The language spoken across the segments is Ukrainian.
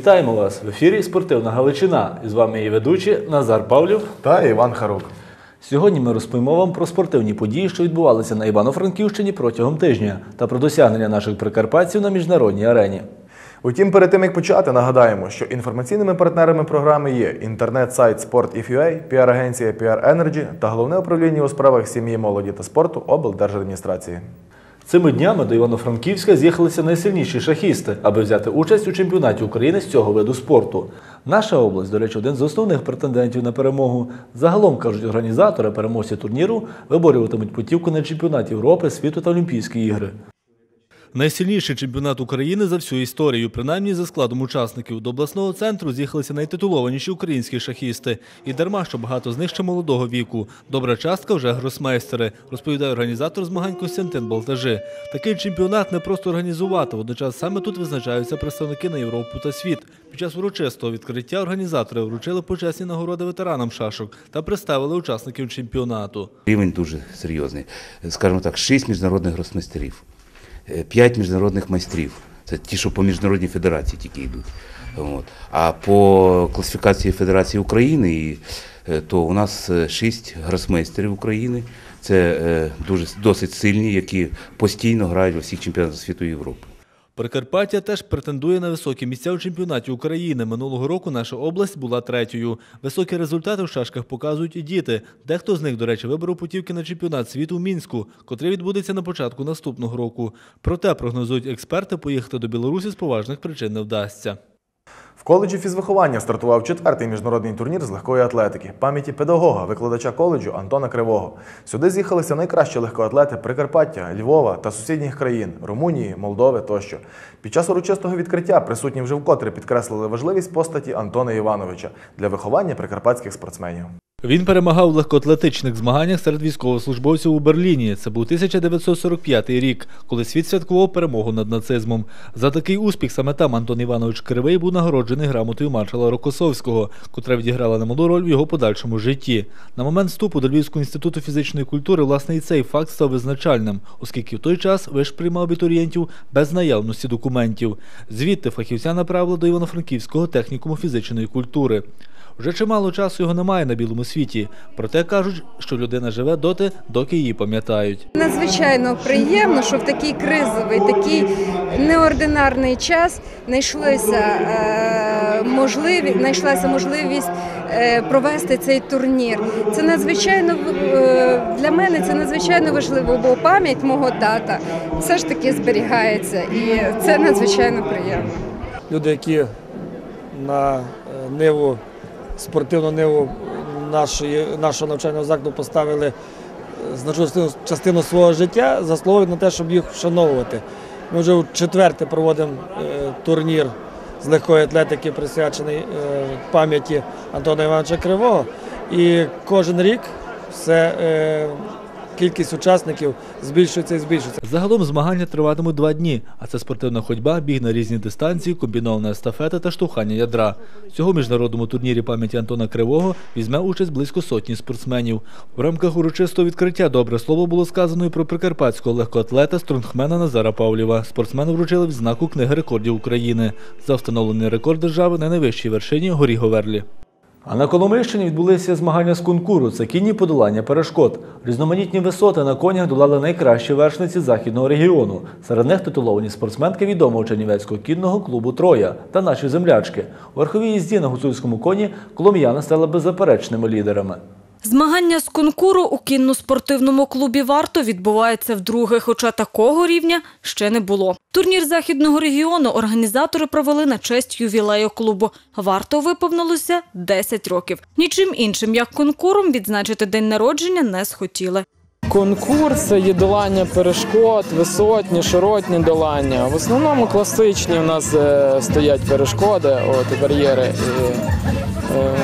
Вітаємо вас в ефірі Спортивна Галичина. І з вами її ведучі Назар Павлів. та Іван Харук. Сьогодні ми розповімо вам про спортивні події, що відбувалися на Івано-Франківщині протягом тижня, та про досягнення наших прикарпатців на міжнародній арені. Утім, перед тим як почати, нагадаємо, що інформаційними партнерами програми є інтернет-сайт Sport.if.ua, піар-агенція PR Energy та головне управління у справах сім'ї, молоді та спорту облдержадміністрації. Цими днями до Івано-Франківська з'їхалися найсильніші шахісти, аби взяти участь у чемпіонаті України з цього виду спорту. Наша область, до речі, один з основних претендентів на перемогу. Загалом кажуть організатори, переможці турніру виборюватимуть путівку на чемпіонат Європи, світу та Олімпійські ігри. Найсильніший чемпіонат України за всю історію, принаймні за складом учасників. До обласного центру з'їхалися найтитулованіші українські шахісти. І дарма, що багато з них ще молодого віку. Добра частка вже гросмейстери, розповідає організатор змагань Костянтин Балтажи. Такий чемпіонат не просто організувати. Водночас саме тут визначаються представники на Європу та світ. Під час урочистого відкриття організатори вручили почесні нагороди ветеранам шашок та представили учасників чемпіонату. Рівень дуже серйозний. Скажімо так, шість міжнародних гросмейстерів, п'ять міжнародних майстрів. Це ті, що по міжнародній федерації тільки йдуть. От. А по класифікації Федерації України, е, то у нас е, шість гросмейстерів України. Це е, дуже досить сильні, які постійно грають у всіх чемпіонатах світу і Європи. Прикарпаття теж претендує на високі місця у чемпіонаті України. Минулого року наша область була третьою. Високі результати в шашках показують і діти. Дехто з них, до речі, виборов путівки на чемпіонат світу в Мінську, котрий відбудеться на початку наступного року. Проте прогнозують експерти, поїхати до Білорусі з поважних причин не вдасться. В коледжі фізвиховання стартував четвертий міжнародний турнір з легкої атлетики пам'яті педагога, викладача коледжу Антона Кривого. Сюди з'їхалися найкращі легкоатлети Прикарпаття, Львова та сусідніх країн Румунії, Молдови тощо. Під час урочистого відкриття присутні вже вкотре підкреслили важливість постаті Антона Івановича для виховання прикарпатських спортсменів. Він перемагав в легкоатлетичних змаганнях серед військовослужбовців у Берліні. Це був 1945 рік, коли світ святкував перемогу над нацизмом. За такий успіх саме там Антон Іванович Кривий був нагороджений грамотою маршала Рокосовського, котра відіграла немалу роль в його подальшому житті. На момент вступу до Львівського інституту фізичної культури власне і цей факт став визначальним, оскільки в той час виш приймав абітурієнтів без наявності документів. Звідти фахівця направили до Івано-Франківського технікуму фізичної культури. Вже чимало часу його немає на білому світі, проте кажуть, що людина живе доти, доки її пам'ятають. Надзвичайно приємно, що в такий кризовий, такий неординарний час знайшлося е, можливість, знайшлася можливість е, провести цей турнір. Це надзвичайно е, для мене це надзвичайно важливо, бо пам'ять мого тата все ж таки зберігається, і це надзвичайно приємно. люди, які на ниву, спортивну ниву нашої, нашого навчального закладу поставили значну частину- свого життя, заслуговують на те, щоб їх вшановувати. Ми вже в четверте проводимо е, турнір з легкої атлетики, присвячений е, пам'яті Антона Івановича Кривого. І кожен рік все, е, кількість учасників збільшується і збільшується. Загалом змагання триватимуть два дні, а це спортивна ходьба, біг на різні дистанції, комбінована естафета та штовхання ядра. Цього міжнародному турнірі пам'яті Антона Кривого візьме участь близько сотні спортсменів. В рамках урочистого відкриття добре слово було сказано і про прикарпатського легкоатлета стронгмена Назара Павлєва. Спортсмену вручили відзнаку книги рекордів України за встановлений рекорд держави на найвищій вершині горі Говерлі. А на Коломийщині відбулися змагання з конкуру. Це кінні подолання перешкод. Різноманітні висоти на конях долали найкращі вершниці західного регіону. Серед них титуловані спортсменки відомого чернівецького кінного клубу Троя та наші землячки. У верховій їзді на гуцульському коні колом'яни стали беззаперечними лідерами. Змагання з конкуру у кінно-спортивному клубі «Варто» відбувається вдруге, хоча такого рівня ще не було. Турнір західного регіону організатори провели на честь ювілею клубу. «Варто» виповнилося 10 років. Нічим іншим, як конкуром, відзначити день народження не схотіли. Конкурс це є долання перешкод, висотні, широтні долання. В основному класичні у нас е, стоять перешкоди, от бар'єри. Е,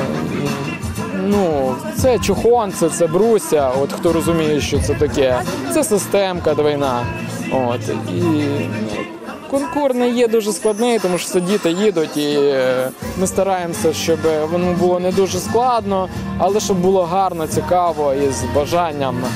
ну, це чухонце, це бруся, от хто розуміє, що це таке. Це системка двойна. От, і ну, конкур не є дуже складний, тому що це діти їдуть, і е, ми стараємося, щоб воно було не дуже складно, але щоб було гарно, цікаво і з бажанням е,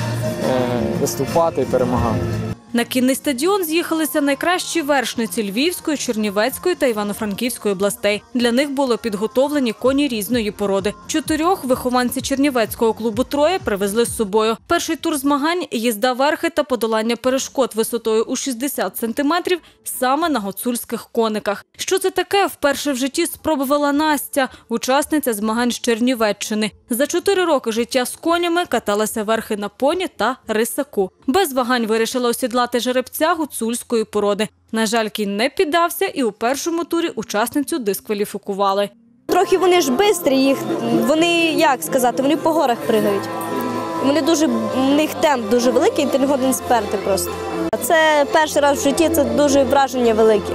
виступати і перемагати. На кінний стадіон з'їхалися найкращі вершниці Львівської, Чернівецької та Івано-Франківської областей. Для них було підготовлені коні різної породи. Чотирьох вихованці Чернівецького клубу Троє привезли з собою. Перший тур змагань їзда верхи та подолання перешкод висотою у 60 сантиметрів саме на гуцульських кониках. Що це таке? Вперше в житті спробувала Настя, учасниця змагань з Чернівеччини. За чотири роки життя з конями каталася верхи на поні та рисаку. Без вагань вирішила осідлати жеребця гуцульської породи. На жаль, кінь не піддався, і у першому турі учасницю дискваліфікували. Трохи вони ж бистрі, їх вони як сказати, вони по горах пригають. Вони дуже у них темп дуже великий, ти не годин сперти просто. Це перший раз в житті, це дуже враження велике.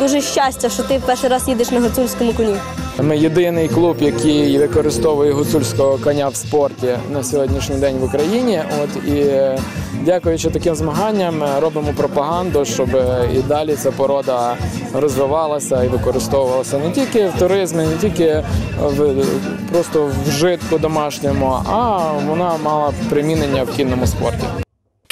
Дуже щастя, що ти перший раз їдеш на гуцульському коні. Ми єдиний клуб, який використовує гуцульського коня в спорті на сьогоднішній день в Україні. От і дякуючи таким змаганням, е, робимо пропаганду, щоб е, і далі ця порода розвивалася і використовувалася не тільки в туризмі, не тільки в просто в житку домашньому, а вона мала примінення в кінному спорті.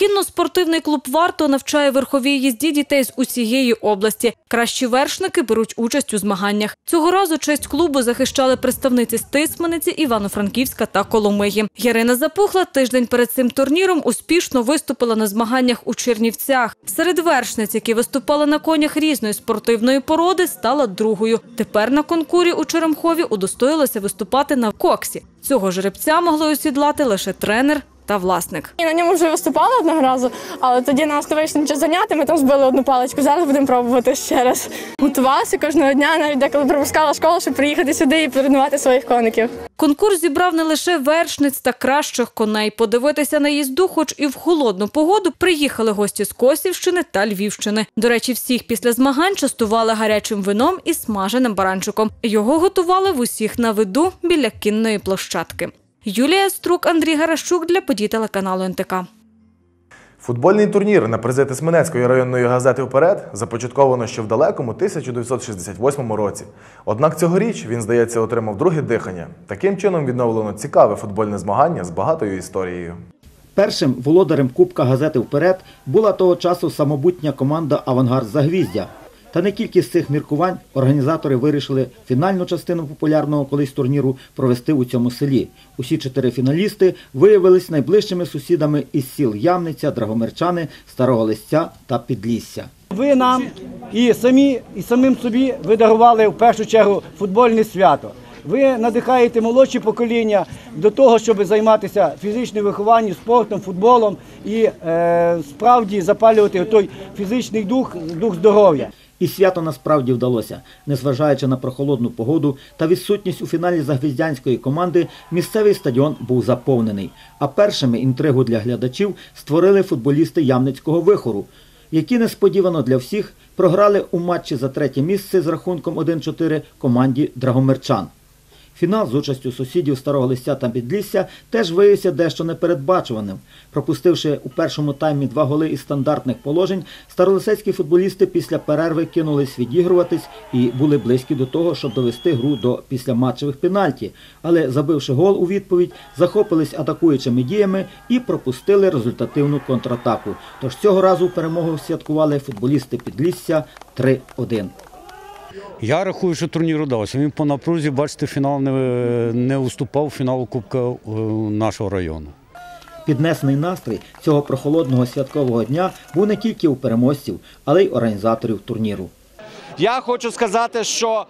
Кінно-спортивний клуб «Варто» навчає верховій їзді дітей з усієї області. Кращі вершники беруть участь у змаганнях. Цього разу честь клубу захищали представниці з Тисманиці, Івано-Франківська та Коломиї. Ярина Запухла тиждень перед цим турніром успішно виступила на змаганнях у Чернівцях. Серед вершниць, які виступали на конях різної спортивної породи, стала другою. Тепер на конкурі у Черемхові удостоїлася виступати на коксі. Цього жеребця могли осідлати лише тренер та власник. І на ньому вже виступала одного разу, але тоді нас не вийшло нічого зайняти, ми там збили одну паличку. Зараз будемо пробувати ще раз. Готувалася кожного дня, навіть деколи пропускала школу, щоб приїхати сюди і тренувати своїх коників. Конкурс зібрав не лише вершниць та кращих коней. Подивитися на їзду, хоч і в холодну погоду, приїхали гості з Косівщини та Львівщини. До речі, всіх після змагань частували гарячим вином і смаженим баранчиком. Його готували в усіх на виду біля кінної площадки. Юлія Струк, Андрій Гарашук для подій телеканалу НТК. Футбольний турнір на призи Тисменецької районної газети Вперед започатковано ще в далекому 1968 році. Однак цьогоріч він, здається, отримав друге дихання. Таким чином відновлено цікаве футбольне змагання з багатою історією. Першим володарем Кубка газети Вперед була того часу самобутня команда Авангард Загвіздя. Та не тільки з цих міркувань організатори вирішили фінальну частину популярного колись турніру провести у цьому селі. Усі чотири фіналісти виявились найближчими сусідами із сіл Ямниця, Драгомерчани, Старого Листя та Підлісся. Ви нам і самі, і самим собі ви дарували в першу чергу футбольне свято. Ви надихаєте молодші покоління до того, щоб займатися фізичним вихованням, спортом, футболом і е, справді запалювати той фізичний дух, дух здоров'я. І свято насправді вдалося. Незважаючи на прохолодну погоду та відсутність у фіналі загвіздянської команди, місцевий стадіон був заповнений. А першими інтригу для глядачів створили футболісти Ямницького вихору, які несподівано для всіх програли у матчі за третє місце з рахунком 1-4 команді Драгомерчан. Фінал з участю сусідів Старого Листя та Підлісся теж виявився дещо непередбачуваним. Пропустивши у першому таймі два голи із стандартних положень, старолисецькі футболісти після перерви кинулись відігруватись і були близькі до того, щоб довести гру до післяматчевих пенальті. Але забивши гол у відповідь, захопились атакуючими діями і пропустили результативну контратаку. Тож цього разу перемогу святкували футболісти Підлісся 3-1. Я рахую, що турнір удався. Він по напрузі, бачите, фінал не, не уступав фіналу Кубка е, нашого району. Піднесений настрій цього прохолодного святкового дня був не тільки у переможців, але й організаторів турніру. Я хочу сказати, що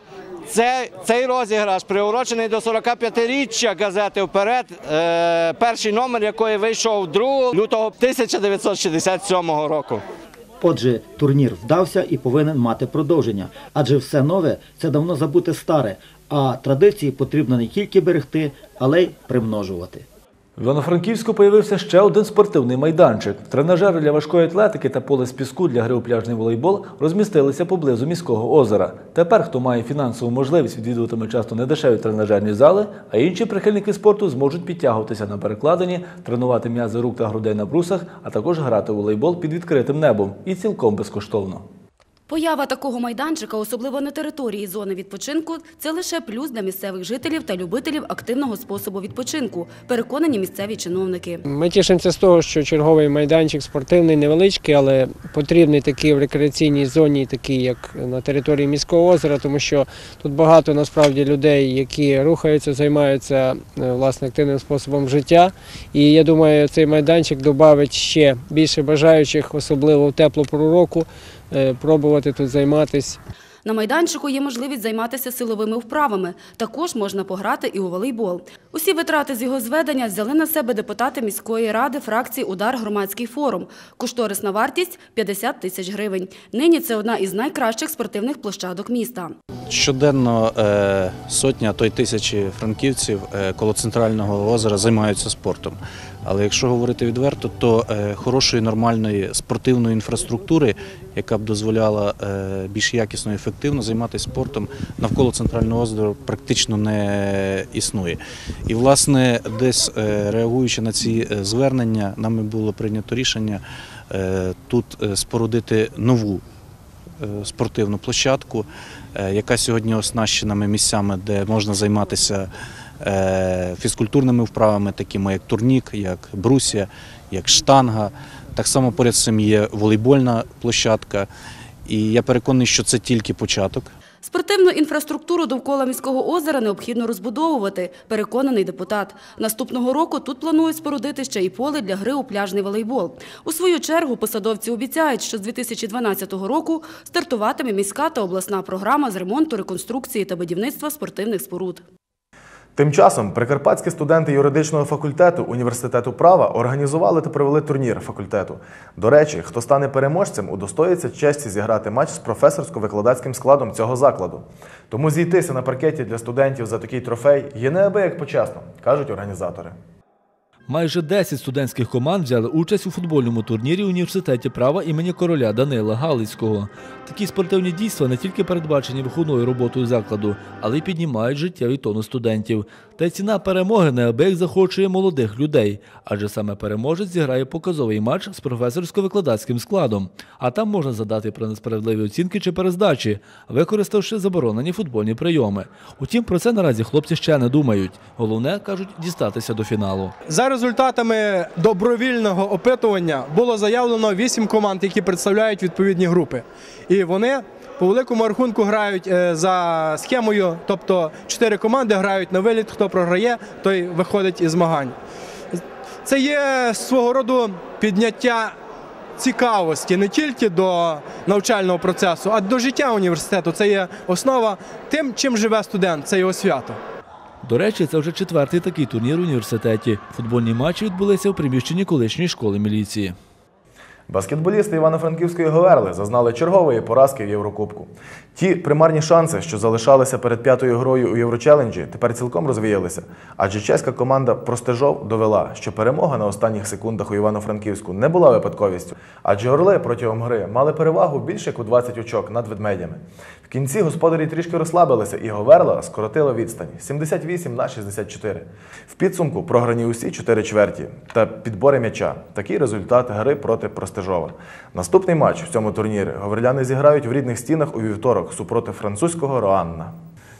це, цей розіграш приурочений до 45-річчя газети вперед, е, перший номер якої вийшов 2 лютого 1967 року. Отже, турнір вдався і повинен мати продовження, адже все нове це давно забуте старе, а традиції потрібно не тільки берегти, але й примножувати. В Івано-Франківську появився ще один спортивний майданчик. Тренажери для важкої атлетики та поле з піску для гри у пляжний волейбол розмістилися поблизу міського озера. Тепер, хто має фінансову можливість, відвідуватиме часто недешеві тренажерні зали, а інші прихильники спорту зможуть підтягуватися на перекладині, тренувати м'язи рук та грудей на брусах, а також грати у волейбол під відкритим небом і цілком безкоштовно. Поява такого майданчика, особливо на території зони відпочинку, це лише плюс для місцевих жителів та любителів активного способу відпочинку, переконані місцеві чиновники. Ми тішимося з того, що черговий майданчик спортивний невеличкий, але потрібний такий в рекреаційній зоні, такий як на території міського озера, тому що тут багато насправді людей, які рухаються, займаються е, власне активним способом життя. І я думаю, цей майданчик додавить ще більше бажаючих, особливо в теплу пору року, е, пробувати тут займатися. На майданчику є можливість займатися силовими вправами. Також можна пограти і у волейбол. Усі витрати з його зведення взяли на себе депутати міської ради фракції Удар громадський форум. Кошторисна вартість 50 тисяч гривень. Нині це одна із найкращих спортивних площадок міста. Щоденно е, сотня, а то й тисячі франківців е, коло центрального озера займаються спортом. Але якщо говорити відверто, то е, хорошої нормальної спортивної інфраструктури, яка б дозволяла е, більш якісно і ефективно займатися спортом навколо центрального озера, практично не існує. І власне, десь е, реагуючи на ці е, звернення, нами було прийнято рішення тут спорудити нову спортивну площадку, яка сьогодні оснащеними місцями, де можна займатися фізкультурними вправами, такими як турнік, як брусія, як штанга. Так само поряд з цим є волейбольна площадка. І я переконаний, що це тільки початок. Спортивну інфраструктуру довкола міського озера необхідно розбудовувати, переконаний депутат. Наступного року тут планують спорудити ще й поле для гри у пляжний волейбол. У свою чергу посадовці обіцяють, що з 2012 року стартуватиме міська та обласна програма з ремонту, реконструкції та будівництва спортивних споруд. Тим часом прикарпатські студенти юридичного факультету університету права організували та провели турнір факультету. До речі, хто стане переможцем, удостоїться честі зіграти матч з професорсько-викладацьким складом цього закладу. Тому зійтися на паркеті для студентів за такий трофей є неабияк почесно, кажуть організатори. Майже 10 студентських команд взяли участь у футбольному турнірі університеті права імені короля Данила Галицького. Такі спортивні дійства не тільки передбачені виховною роботою закладу, але й піднімають життєвий тонус студентів. Та й ціна перемоги неабияк захочує молодих людей, адже саме переможець зіграє показовий матч з професорсько-викладацьким складом. А там можна задати про несправедливі оцінки чи перездачі, використавши заборонені футбольні прийоми. Утім, про це наразі хлопці ще не думають. Головне, кажуть, дістатися до фіналу. За результатами добровільного опитування було заявлено 8 команд, які представляють відповідні групи. І вони по великому рахунку грають е, за схемою, тобто 4 команди грають на виліт, хто програє, той виходить із змагань. Це є свого роду підняття цікавості не тільки до навчального процесу, а до життя університету. Це є основа тим, чим живе студент, це його свято. До речі, це вже четвертий такий турнір в університеті. Футбольні матчі відбулися в приміщенні колишньої школи міліції. Баскетболісти Івано-Франківської Говерли зазнали чергової поразки в Єврокубку. Ті примарні шанси, що залишалися перед п'ятою грою у Єврочеленджі, тепер цілком розвіялися. Адже чеська команда Простежов довела, що перемога на останніх секундах у Івано-Франківську не була випадковістю, адже орли протягом гри мали перевагу більше як у 20 очок над ведмедями. В кінці господарі трішки розслабилися, і Говерла скоротила відстань 78 на 64. В підсумку програні усі чотири чверті та підбори м'яча. Такий результат гри проти Простежова. Наступний матч в цьому турнірі говерляни зіграють в рідних стінах у вівторок супроти французького Роанна.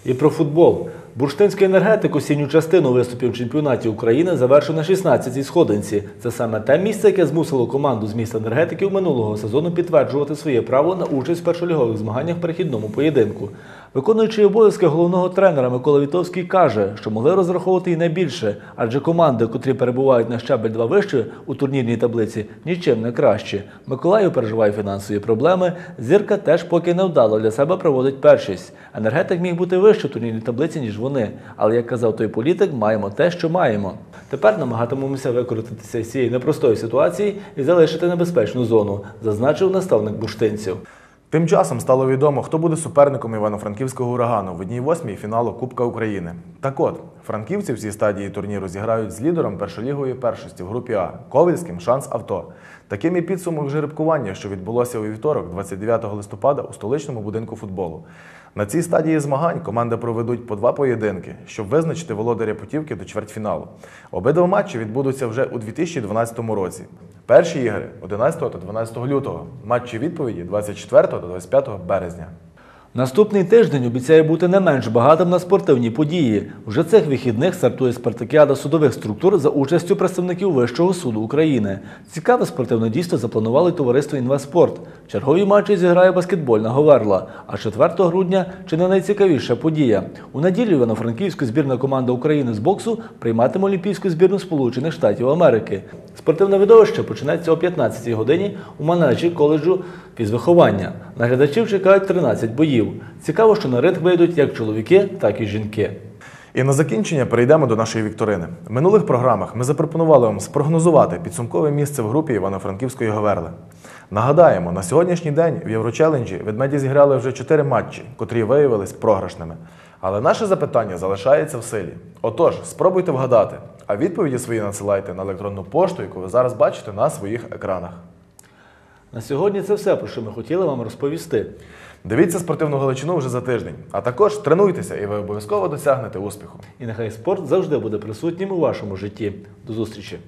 І про футбол. Бурштинський енергетик осінню частину виступів в чемпіонаті України завершив на 16-й сходинці. Це саме те місце, яке змусило команду з міста енергетиків минулого сезону підтверджувати своє право на участь в першолігових змаганнях в перехідному поєдинку. Виконуючий обов'язки головного тренера Микола Вітовський каже, що могли розраховувати і найбільше, адже команди, котрі перебувають на щабель два вище у турнірній таблиці, нічим не краще. Миколаїв переживає фінансові проблеми. Зірка теж поки не вдало для себе проводить першість. Енергетик міг бути вище в турнірній таблиці, ніж вони. Але як казав той політик, маємо те, що маємо. Тепер намагатимемося викрутитися з цієї непростої ситуації і залишити небезпечну зону, зазначив наставник буштинців. Тим часом стало відомо, хто буде суперником Івано-Франківського урагану в одній восьмій фіналу Кубка України. Так от, франківці в цій стадії турніру зіграють з лідером першолігової першості в групі А Ковельським шанс авто. Таким і підсумок жеребкування, що відбулося у вівторок, 29 листопада, у столичному будинку футболу. На цій стадії змагань команди проведуть по два поєдинки, щоб визначити володаря путівки до чвертьфіналу. Обидва матчі відбудуться вже у 2012 році. Перші ігри 11 та 12 лютого, матчі відповіді 24 та 25 березня. Наступний тиждень обіцяє бути не менш багатим на спортивні події. Вже цих вихідних стартує спартакіада судових структур за участю представників Вищого суду України. Цікаве спортивне дійство запланували товариство «Інвеспорт». Чергові матчі зіграє баскетбольна Говерла. А 4 грудня чи не найцікавіша подія. У неділю Івано-Франківська збірна команда України з боксу прийматиме Олімпійську збірну Сполучених Штатів Америки. Спортивне видовище почнеться о 15-й годині у манежі коледжу фізвиховання. На глядачів чекають 13 боїв. Цікаво, що на ринг вийдуть як чоловіки, так і жінки. І на закінчення перейдемо до нашої вікторини. В минулих програмах ми запропонували вам спрогнозувати підсумкове місце в групі Івано-Франківської Говерли. Нагадаємо, на сьогоднішній день в Єврочеленджі ведмеді зіграли вже 4 матчі, котрі виявились програшними. Але наше запитання залишається в силі. Отож, спробуйте вгадати, а відповіді свої надсилайте на електронну пошту, яку ви зараз бачите на своїх екранах. На сьогодні це все, про що ми хотіли вам розповісти. Дивіться спортивну Галичину вже за тиждень, а також тренуйтеся, і ви обов'язково досягнете успіху. І нехай спорт завжди буде присутнім у вашому житті. До зустрічі!